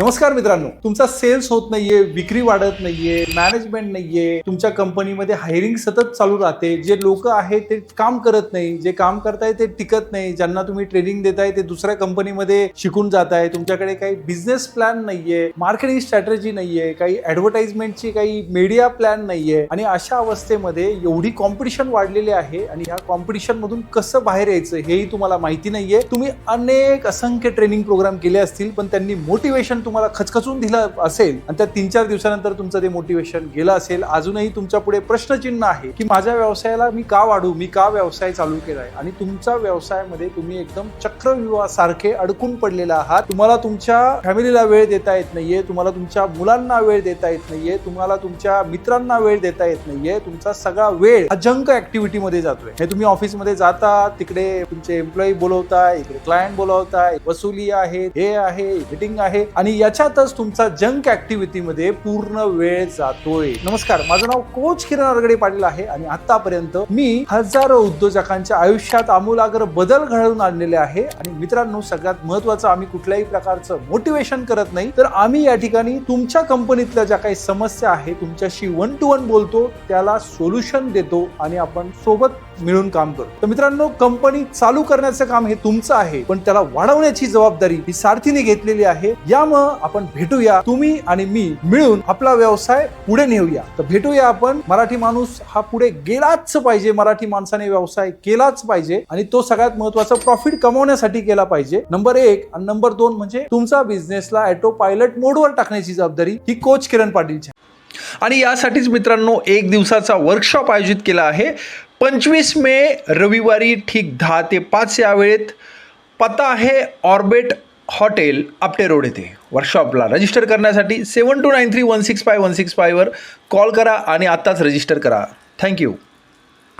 नमस्कार मित्रांनो. तुमचा सेल्स होत नाहीये विक्री वाढत नाहीये मॅनेजमेंट नाहीये तुमच्या कंपनीमध्ये हायरिंग सतत चालू राहते. जे लोक आहेत ते काम करत नाही जे काम करताय ते टिकत नाही. ज्यांना तुम्ही ट्रेनिंग देताय ते दुसऱ्या कंपनीमध्ये शिकून जात आहे तुमच्याकडे काही बिझनेस प्लॅन नाहीये मार्केटिंग स्ट्रॅटेजी नाहीये काही ऍडव्हर्टाइजमेंटची काही मीडिया प्लॅन नाहीये. आणि अशा अवस्थेमध्ये एवढी कॉम्पिटिशन वाढलेली आहे आणि ह्या कॉम्पिटिशन मधून कसं बाहेर यायचं हेही तुम्हाला माहिती नाहीये. तुम्ही अनेक असंख्य ट्रेनिंग प्रोग्राम केले असतील पण त्यांनी मोटिवेशन तुम्हाला खचखचून दिलं असेल आणि त्या तीन चार दिवसानंतर तुमचं ते मोटिवेशन गेलं असेल अजूनही तुमच्यापुढे प्रश्नचिन्ह आहे की माझ्या व्यवसायाला मी का वाढू मी का व्यवसाय चालू केलाय? आणि तुमचा व्यवसायामध्ये तुम्ही एकदम चक्रव्यूहासारखे अडकून पडलेला आहात. तुम्हाला तुमच्या फॅमिलीला वेळ देता येत नाहीये तुम्हाला तुमच्या मुलांना वेळ देता येत नाहीये तुम्हाला तुमच्या मित्रांना वेळ देता येत नाहीये तुमचा सगळा वेळ हा जंक ऍक्टिव्हिटी मध्ये जातोय. हे तुम्ही ऑफिसमध्ये जाता तिकडे तुमचे एम्प्लॉई बोलवताय इकडे क्लायंट बोलवताय वसुली आहे हे आहे मीटिंग आहे आणि याच्यातच तुमचा जंक ऍक्टिव्हिटीमध्ये पूर्ण वेळ जातोय. नमस्कार माझं नाव कोच किरण अरगडे पाटील आहे आणि आतापर्यंत मी हजारो उद्योजकांच्या आयुष्यात आमूलाग्र बदल घडवून आणलेले आहे. आणि मित्रांनो सगळ्यात महत्वाचं आम्ही कुठल्याही प्रकारचं मोटिवेशन करत नाही. तर आम्ही या ठिकाणी तुमच्या कंपनीतल्या ज्या काही समस्या आहे तुमच्याशी वन टू वन बोलतो त्याला सोल्युशन देतो आणि आपण सोबत मिळून काम करतो. तर मित्रांनो कंपनी चालू करण्याचं काम हे तुमचं आहे पण त्याला वाढवण्याची जबाबदारी ही सारथीने घेतलेली आहे. यामुळे आपण भेटूया. तुम्ही आणि मी मिळून आपला व्यवसाय पुढे नेऊया. तर भेटूया आपण. मराठी माणूस हा पुढे गेलाच पाहिजे. मराठी माणसाने व्यवसाय केलाच पाहिजे. आणि तो सगळ्यात महत्त्वाचा प्रॉफिट कमवण्यासाठी केला पाहिजे. नंबर एक आणि नंबर दोन म्हणजे तुमचा बिझनेसला ऑटो पायलट मोडवर टाकण्याची जबाबदारी ही कोच किरण पाटीलची आहे. आणि यासाठीच मित्रांनो एक दिवसाचा वर्कशॉप आयोजित केला आहे. पंचवीस मे रविवारी ठीक दहा ते पाच या वेळेत पत्ता आहे ऑर्बिट हॉटेल आपटे रोड येथे वर्कशॉपला रजिस्टर करण्यासाठी seven two nine three one six five one six फायवर call करा आणि आत्ताच रजिस्टर करा. थँक्यू